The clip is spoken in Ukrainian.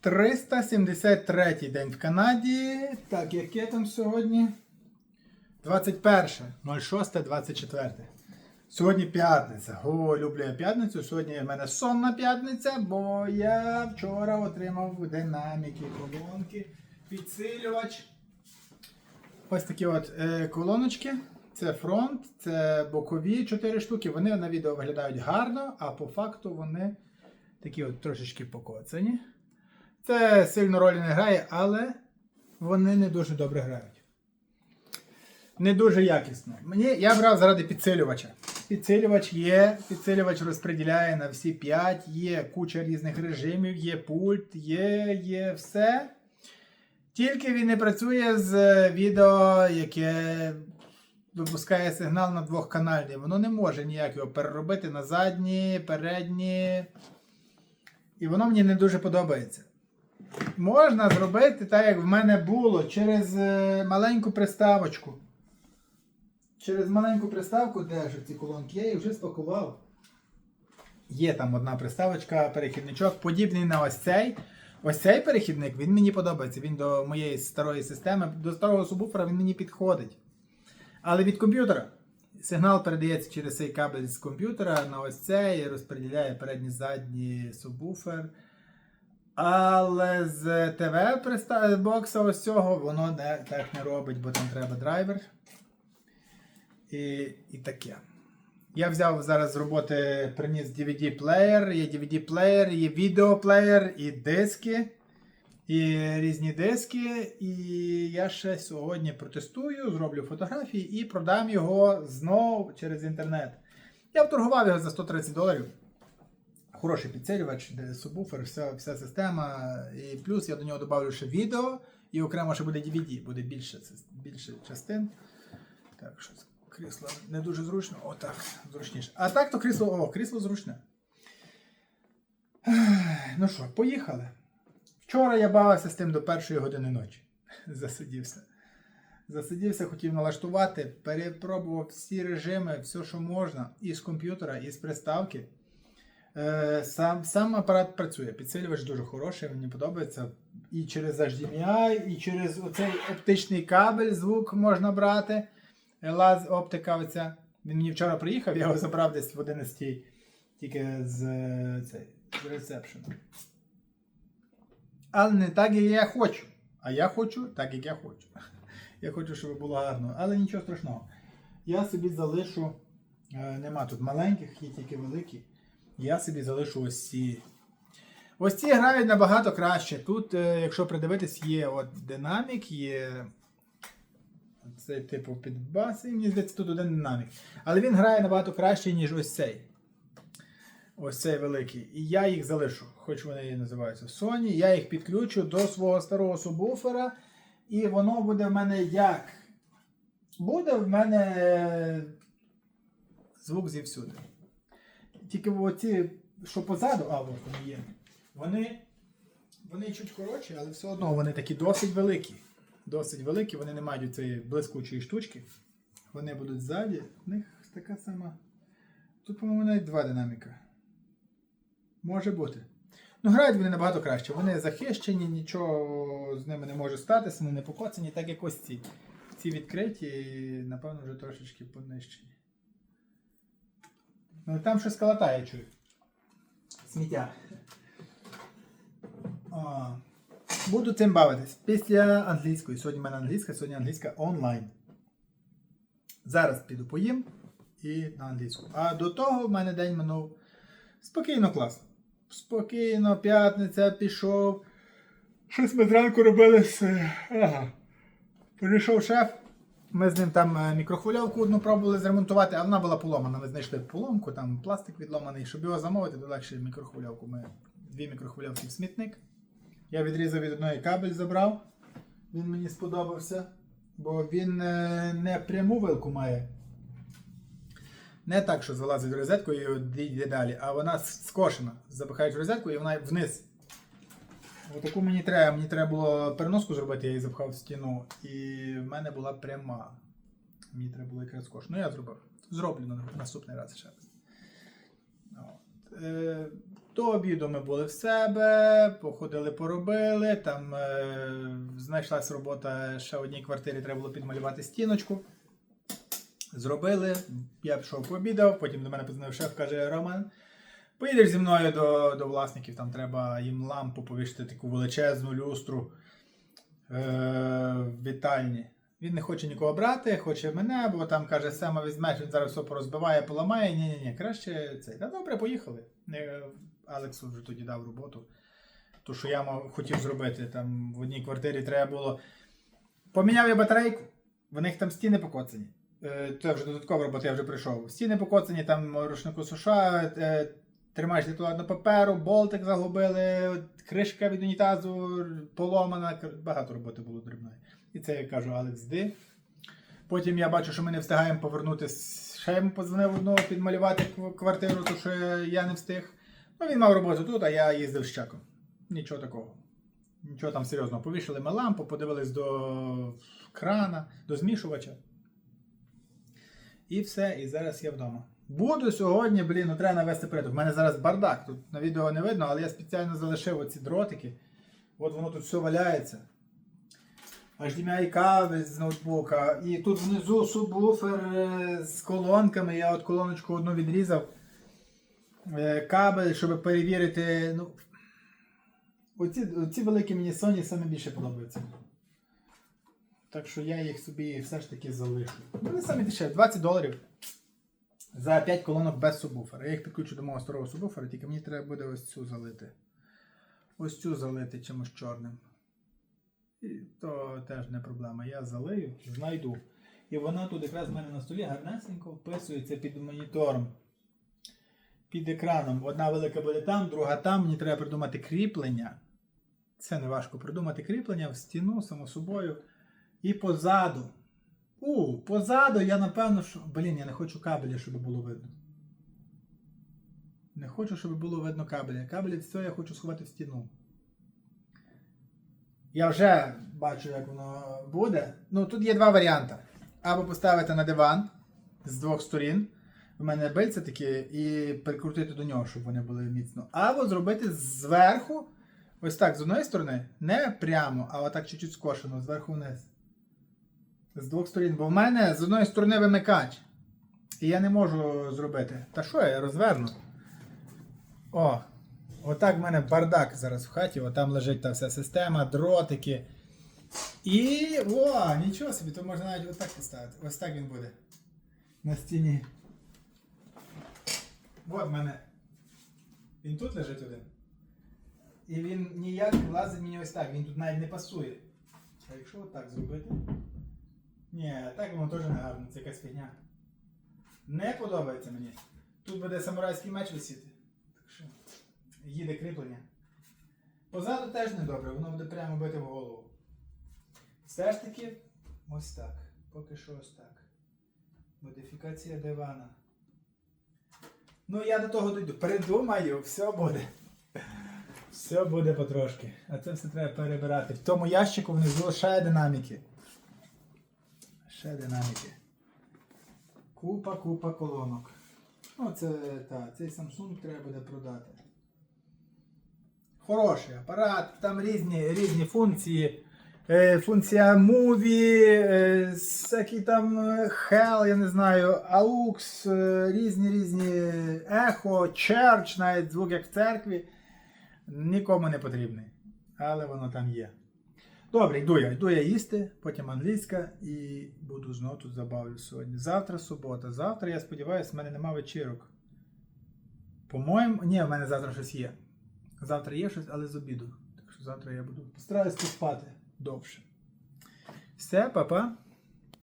373 день в Канаді. Так, яке там сьогодні? 21, 06, 24. Сьогодні п'ятниця. О, люблю я п'ятницю. Сьогодні в мене сонна п'ятниця, бо я вчора отримав динаміки, колонки, підсилювач. Ось такі от е, колоночки. Це фронт, це бокові 4 штуки. Вони на відео виглядають гарно, а по факту вони такі от трошечки покоцані. Це сильно ролі не грає, але вони не дуже добре грають. Не дуже якісно. Мені, я брав заради підсилювача. Підсилювач є, підсилювач розподіляє на всі 5, є куча різних режимів, є пульт, є, є все. Тільки він не працює з відео, яке випускає сигнал на двохканальний. Воно не може ніяк його переробити на задні, передні. І воно мені не дуже подобається. Можна зробити так, як в мене було, через е, маленьку приставочку. Через маленьку приставку, де ж ці колонки, я їх вже спакував. Є там одна приставочка, перехідничок, подібний на ось цей. Ось цей перехідник, він мені подобається. Він до моєї старої системи, до старого субвуфера він мені підходить. Але від комп'ютера сигнал передається через цей кабель з комп'ютера на ось цей, розподіляє передній задній субвуфер. Але з ТВ бокса ось цього воно не, так не робить, бо там треба драйвер. І, і таке. Я взяв зараз з роботи, приніс DVD-плеєр, є DVD-плеєр, є відеоплеєр, і диски, і різні диски. І я ще сьогодні протестую, зроблю фотографії і продам його знову через інтернет. Я вторгував його за 130 доларів. Хороший підсилювач, де субвуфер, вся, вся система. І плюс я до нього додавлю ще відео, і окремо ще буде DVD, буде більше, більше частин. Так, що це крісло не дуже зручно. О, так, зручніше. А так то крісло, о, крісло зручне. Ну що, поїхали. Вчора я бавився з тим до першої години ночі. Засидівся. Засидівся, хотів налаштувати, перепробував всі режими, все, що можна, і з комп'ютера, і з приставки. Е, Сам, сам апарат працює. Підсилювач дуже хороший, мені подобається. І через HDMI, і через оцей оптичний кабель звук можна брати. Лаз оптика оця. Він мені вчора приїхав, я його забрав десь в 11 тільки з, цей, з ресепшену. Але не так, як я хочу. А я хочу так, як я хочу. Я хочу, щоб було гарно. Але нічого страшного. Я собі залишу. е, Нема тут маленьких, є тільки великі. Я собі залишу ось ці. Ось ці грають набагато краще. Тут, е, якщо придивитись, є от динамік, є цей типу підбас, і мені здається, тут один динамік. Але він грає набагато краще, ніж ось цей. Ось цей великий. І я їх залишу, хоч вони і називаються Sony. Я їх підключу до свого старого субвуфера. І воно буде в мене як? Буде в мене звук зівсюди. Тільки оці, що позаду, а вони є, вони, вони чуть коротші, але все одно вони такі досить великі. Досить великі, вони не мають цієї блискучої штучки. Вони будуть ззаді. В них така сама. Тут, по-моєму, навіть два динаміка. Може бути. Ну, грають вони набагато краще. Вони захищені, нічого з ними не може статися, вони не покоцані, так як ось ці. Ці відкриті, напевно, вже трошечки понищені. Ну там щось калатає, чую. Сміття. А, буду цим бавитись. Після англійської. Сьогодні в мене англійська, сьогодні англійська онлайн. Зараз піду поїм і на англійську. А до того в мене день минув спокійно класно. Спокійно, п'ятниця пішов. Щось ми зранку робили з. Ага. Прийшов шеф. Ми з ним там е, мікрохвильовку одну пробували зремонтувати, а вона була поломана. Ми знайшли поломку, там пластик відломаний. Щоб його замовити, то легше мікрохвильовку. Ми дві мікрохвильовки в смітник. Я відрізав від одної кабель, забрав. Він мені сподобався, бо він е, не пряму вилку має. Не так, що залазить в розетку і йде далі, а вона скошена. Запихаєш в розетку і вона вниз. Отаку мені треба. Мені треба було переноску зробити, я її запхав в стіну. І в мене була пряма. Мені треба було якраз кош. Ну я зробив. Зроблю на наступний раз ще раз. Е, До обіду ми були в себе, походили, поробили. Там е, знайшлась робота ще в одній квартирі, треба було підмалювати стіночку. Зробили. Я пішов пообідав, потім до мене подзвонив шеф, каже: Роман, поїдеш зі мною до, до власників, там треба їм лампу повішати, таку величезну люстру е, в вітальні. Він не хоче нікого брати, хоче мене, бо там каже, саме візьмеш, він зараз все порозбиває, поламає. Ні, ні, ні, краще цей. Та добре, поїхали. Алексу вже тоді дав роботу. То, що я хотів зробити, там в одній квартирі треба було. Поміняв я батарейку, в них там стіни покоцані. Е, Це вже додаткова робота, я вже прийшов. Стіни покоцані, там рушнику суша, е, тримаєш туалетного паперу, болтик загубили, кришка від унітазу поломана. Багато роботи було дрібної. І це я кажу, Алекс, йди. Потім я бачу, що ми не встигаємо повернутися. Ще йому подзвонив одного підмалювати квартиру, то що я не встиг. Ну, він мав роботу тут, а я їздив з чеком. Нічого такого. Нічого там серйозного. Повішали ми лампу, подивились до крана, до змішувача. І все, і зараз я вдома. Буду сьогодні, блін, ну треба навести порядок. У мене зараз бардак. Тут на відео не видно, але я спеціально залишив оці дротики. От воно тут все валяється. HDMI кабель з ноутбука. І тут внизу субвуфер е, з колонками. Я от колоночку одну відрізав. Е, Кабель, щоб перевірити. Ну, оці, оці великі мені Sony саме більше подобаються. Так що я їх собі все ж таки залишу. Вони самі дешеві, 20 доларів. За 5 колонок без субвуфера. Я їх підключу до мого старого субвуфера, тільки мені треба буде ось цю залити. Ось цю залити чимось чорним. І то теж не проблема. Я залию, знайду. І вона тут якраз в мене на столі гарнесенько вписується під монітором. Під екраном. Одна велика буде там, друга там. Мені треба придумати кріплення. Це не важко придумати кріплення в стіну, само собою. І позаду. У, позаду я напевно, що. Блін, я не хочу кабеля, щоб було видно. Не хочу, щоб було видно кабеля. Кабелі все я хочу сховати в стіну. Я вже бачу, як воно буде. Ну, тут є два варіанти. Або поставити на диван з двох сторін. У мене бильця такі, і прикрутити до нього, щоб вони були міцно. Або зробити зверху, ось так, з одної сторони, не прямо, а отак чуть-чуть скошено, зверху вниз. З двох сторін. Бо в мене з одної сторони вимикач. І я не можу зробити. Та що я розверну? О! Отак в мене бардак зараз в хаті, отам лежить та вся система, дротики. І. О, нічого собі, то можна навіть отак поставити. Ось так він буде. На стіні. От в мене. Він тут лежить один. І він ніяк влазить мені ось так, він тут навіть не пасує. А якщо отак зробити. Ні, так воно теж не гарно, це якась фігня. Не подобається мені. Тут буде самурайський меч висіти. Так що їде кріплення. Позаду теж не добре, воно буде прямо бити в голову. Все ж таки, ось так. Поки що ось так. Модифікація дивана. Ну, я до того дойду. Придумаю, все буде. Все буде потрошки. А це все треба перебирати. В тому ящику внизу ще динаміки. Ще динаміки. Купа, купа колонок. Ну, це так, цей Samsung треба буде продати. Хороший апарат, там різні, різні функції. Е, функція Movie, е, всякі там е, Hell, я не знаю, AUX, е, різні різні ехо, Church, навіть звук як в церкві. Нікому не потрібний. Але воно там є. Добре, йду я. Йду я їсти, потім англійська і буду знову тут забавлю сьогодні. Завтра субота. Завтра, я сподіваюся, в мене нема вечірок. По-моєму, ні, в мене завтра щось є. Завтра є щось, але з обіду. Так що завтра я буду постараюсь поспати довше. Все, папа.